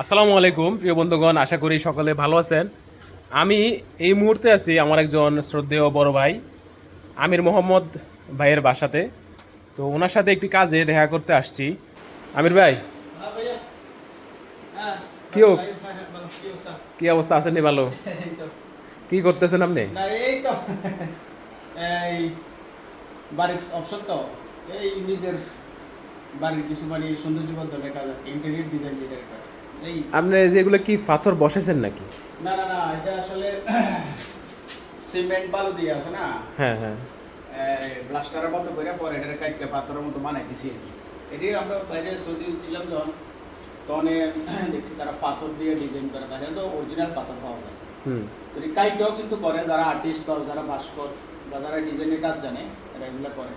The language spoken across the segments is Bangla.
আসসালামু আলাইকুম, প্রিয় বন্ধুগণ, আশা করি সকলে ভালো আছেন। আমি এই মুহূর্তে আছি আমার একজন শ্রদ্ধেয় বড় ভাই, আমির মোহাম্মদ ভাইয়ের বাসাতে। তো ওনার সাথে একটি কাজে দেখা করতে আসছি। আমির ভাই, কি হোক? কি অবস্থা? আছেন নি ভালো? কি করতেছেন আপনি? বাড়ির অপশন তো। এই নিজের বাড়ির কিছু মানে সৌন্দর্য কাজ ইন্টেরিয়র ডিজাইন যেটা আপনি যেগুলো কি পাথর বসেছেন নাকি? না না না এটা আসলে সিমেন্ট বালু দিয়ে আছে না? হ্যাঁ হ্যাঁ। ব্লাস্টারের মতো করে পরে এটা কাটতে পাথরের মতো বানাই দিছি এটাই আমরা বাইরে সৌদি ছিলাম যখন তখন দেখছি তারা পাথর দিয়ে ডিজাইন করে তারা তো অরিজিনাল পাথর পাওয়া যায়। হুম। তো এই কাইটটাও কিন্তু করে যারা আর্টিস্ট বা যারা ভাস্কর বা যারা ডিজাইনের কাজ জানে তারা এগুলো করে।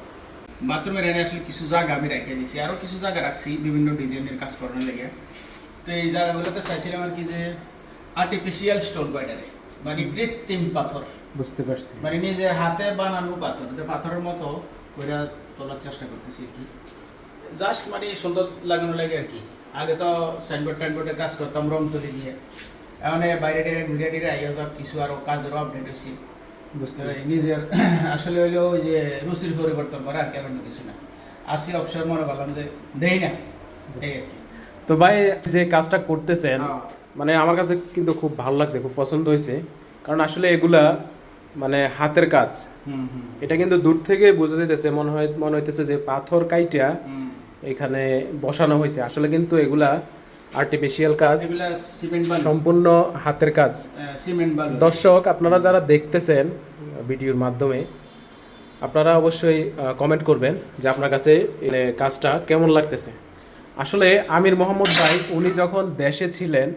বাথরুমের এনে আসলে কিছু জায়গা আমি রেখে দিয়েছি আরও কিছু জায়গা রাখছি বিভিন্ন ডিজাইনের কাজ করানোর লেগে। তো এই জায়গাগুলোতে চাইছিলাম আর কি যে আর্টিফিশিয়াল স্টোন বাইটারে মানে কৃত্রিম পাথর। বুঝতে পারছি। মানে নিজের হাতে বানানো পাথর পাথরের মতো করে তোলার চেষ্টা করতেছি কি। জাস্ট মানে সুন্দর লাগানো লাগে আর কি। আগে তো সাইনবোর্ড টাইনবোর্ডের কাজ করতাম রং তুলি দিয়ে। এখন এই বাইরে টেরে ঘুরে টিরে আইয়া সব কিছু আরও কাজেরও আপডেট হয়েছি বুঝতে নিজের আসলে হইল ওই যে রুচির পরিবর্তন করা আর কি আর কিছু না। আসি অবসর মনে করলাম যে দেই না এই আর কি। তো ভাই যে কাজটা করতেছেন হ্যাঁ। মানে আমার কাছে কিন্তু খুব ভালো লাগছে খুব পছন্দ হয়েছে। কারণ আসলে এগুলা মানে হাতের কাজ। এটা কিন্তু দূর থেকে বোঝা যাইতেছে মনে হয় মনে হইতেছে যে পাথর কাইটা এখানে বসানো হয়েছে আসলে কিন্তু এগুলা আর্টিফিশিয়াল কাজ সম্পূর্ণ হাতের কাজ। সিমেন্ট দর্শক আপনারা যারা দেখতেছেন ভিডিওর মাধ্যমে আপনারা অবশ্যই কমেন্ট করবেন যে আপনার কাছে কাজটা কেমন লাগতেছে। আসলে আমির মোহাম্মদ ভাই, উনি যখন দেশে ছিলেন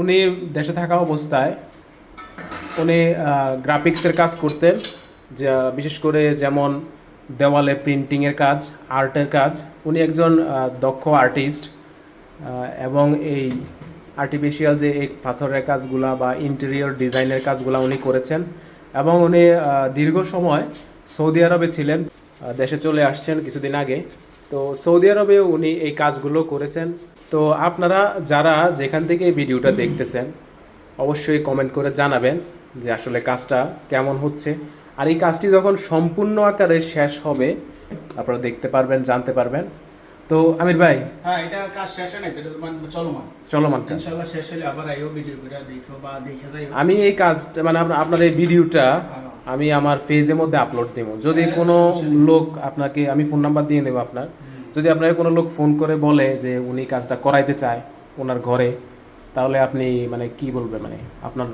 উনি দেশে থাকা অবস্থায় উনি গ্রাফিক্সের কাজ করতেন বিশেষ করে যেমন দেওয়ালে প্রিন্টিংয়ের কাজ আর্টের কাজ, উনি একজন দক্ষ আর্টিস্ট এবং এই আর্টিফিশিয়াল যে এই পাথরের কাজগুলা বা ইন্টেরিয়র ডিজাইনের কাজগুলা উনি করেছেন, এবং উনি দীর্ঘ সময় সৌদি আরবে ছিলেন দেশে চলে আসছেন কিছুদিন আগে। তো সৌদি আরবেও উনি এই কাজগুলো করেছেন। তো আপনারা যারা যেখান থেকে এই ভিডিওটা দেখতেছেন অবশ্যই কমেন্ট করে জানাবেন যে আসলে কাজটা কেমন হচ্ছে। আর এই কাজটি যখন সম্পূর্ণ আকারে শেষ হবে আপনারা দেখতে পারবেন জানতে পারবেন। তো আমির ভাই। হ্যাঁ এটা কাজ শেষ হয় এটা তোমার চলমান। চলমান কাজ। ইনশাল্লাহ শেষ হলে আবার আইও ভিডিও করে দেখো বা দেখে যাই আমি এই কাজটা মানে আপনা- আপনার এই ভিডিওটা আমি আমার পেজের মধ্যে আপলোড দেব। যদি কোনো লোক আপনাকে, আমি ফোন নাম্বার দিয়ে দেবো আপনার। যদি আপনাকে কোনো লোক ফোন করে বলে যে উনি কাজটা করাইতে চায় ওনার ঘরে, তাহলে আপনি মানে কি বলবে মানে আপনার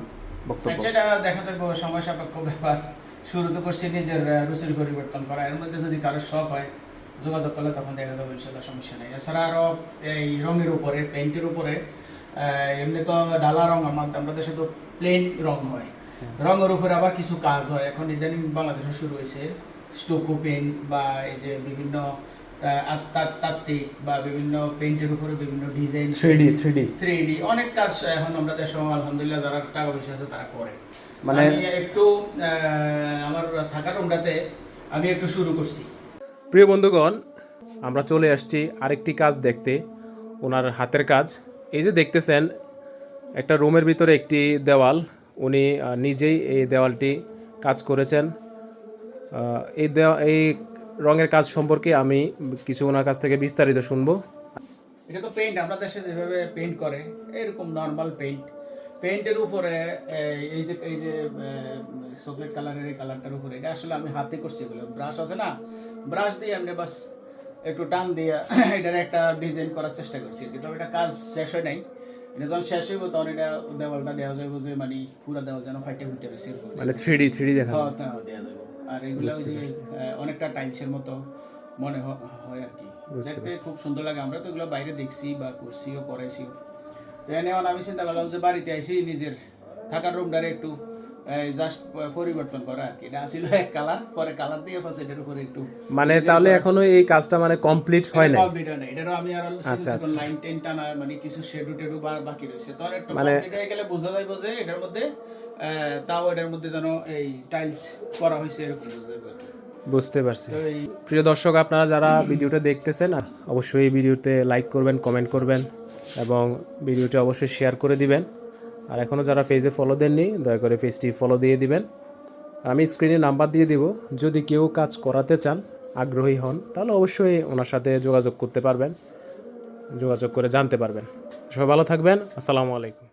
বক্তব্য? সেটা দেখা যাবে সময় সাপেক্ষ ব্যাপার। শুরু তো করছি নিজের রুচির পরিবর্তন করা। এর মধ্যে যদি কারোর শখ হয়, যোগাযোগ করলে তখন দেখা যাবে ইনশাল্লাহ সমস্যা নেই। এছাড়া আরও এই রঙের উপরে পেইন্টের উপরে এমনি তো ডালা রং আমার দেশে তো প্লেন রং হয়। রঙের উপরে আবার কিছু কাজ হয়। এখন ইদানিং বাংলাদেশে শুরু হয়েছে। স্টোকো পেইন্ট বা এই যে বিভিন্ন তাত্ত্বিক বা বিভিন্ন পেইন্টের উপরে বিভিন্ন design three D three D three D অনেক কাজ এখন আমরা দেশে আলহামদুলিল্লাহ যারা টাকা পয়সা আছে তারা করে। মানে- একটু আমার থাকার রুমটাতে আমি একটু শুরু করছি। প্রিয় বন্ধুগণ আমরা চলে আসছি আরেকটি কাজ দেখতে ওনার হাতের কাজ। এই যে দেখতেছেন একটা রুমের ভিতরে একটি দেওয়াল। উনি নিজেই এই দেওয়ালটি কাজ করেছেন। এই দেওয়া, এই রঙের কাজ সম্পর্কে আমি কিছু ওনার কাছ থেকে বিস্তারিত শুনব। এটা তো পেইন্ট আমরা দেশে যেভাবে পেইন্ট করে, এরকম নর্মাল পেইন্ট পেইন্টের উপরে এই- যে, এই যে চকলেট কালারের এই কালারটার উপরে, এটা আসলে আমি হাতে করছি এগুলো। ব্রাশ আছে না? ব্রাশ দিয়ে আমি বাস একটু টান দিয়ে এটার একটা ডিজাইন করার চেষ্টা করছি কিন্তু এটা কাজ শেষ হয় নাই। এটা যখন শেষ হইব তখন এটা দেওয়ালটা দেওয়া যাইব যে মানে পুরা দেওয়াল যেন ফাইটে ফুটে রয়েছে মানে থ্রিডি থ্রিডি দেখা হ্যাঁ, যাবে। আর এগুলো ওই যে অনেকটা টাইলসের মতো মনে হয় আর কি। দেখতে খুব সুন্দর লাগে। আমরা তো এগুলো বাইরে দেখছি বা করছিও করাইছিও। তো এনে আমি চিন্তা করলাম যে বাড়িতে আইসি নিজের থাকার রুমটারে একটু জাস্ট পরিবর্তন করা আর কি। এটা আসিল এক কালার পরে কালার দিয়ে ফার্স্ট এটার উপরে একটু মানে তাহলে এখনও এই কাজটা মানে কমপ্লিট হয় না কমপ্লিট হয় না এটারও আমি আর আচ্ছা। লাইন টেন টানা মানে কিছু শেডু টেডু বাকি রয়েছে। তো একটু মানে- কমপ্লিট হয়ে গেলে বোঝা যাইব যে এটার মধ্যে তাও এটার মধ্যে যেন এই টাইলস করা হয়েছে এরকম বোঝা যাবে বুঝতে পারছি। প্রিয় দর্শক আপনারা যারা ভিডিওটা দেখতেছেন অবশ্যই এই ভিডিওতে লাইক করবেন কমেন্ট করবেন এবং ভিডিওটি অবশ্যই শেয়ার করে দিবেন। আর এখনও যারা ফেজে ফলো দেননি, দয়া করে ফেজটি ফলো দিয়ে দিবেন। আমি স্ক্রিনে নাম্বার দিয়ে দিব। যদি কেউ কাজ করাতে চান, আগ্রহী হন, তাহলে অবশ্যই ওনার সাথে যোগাযোগ করতে পারবেন, যোগাযোগ করে জানতে পারবেন। সবাই ভালো থাকবেন। আসসালামু আলাইকুম।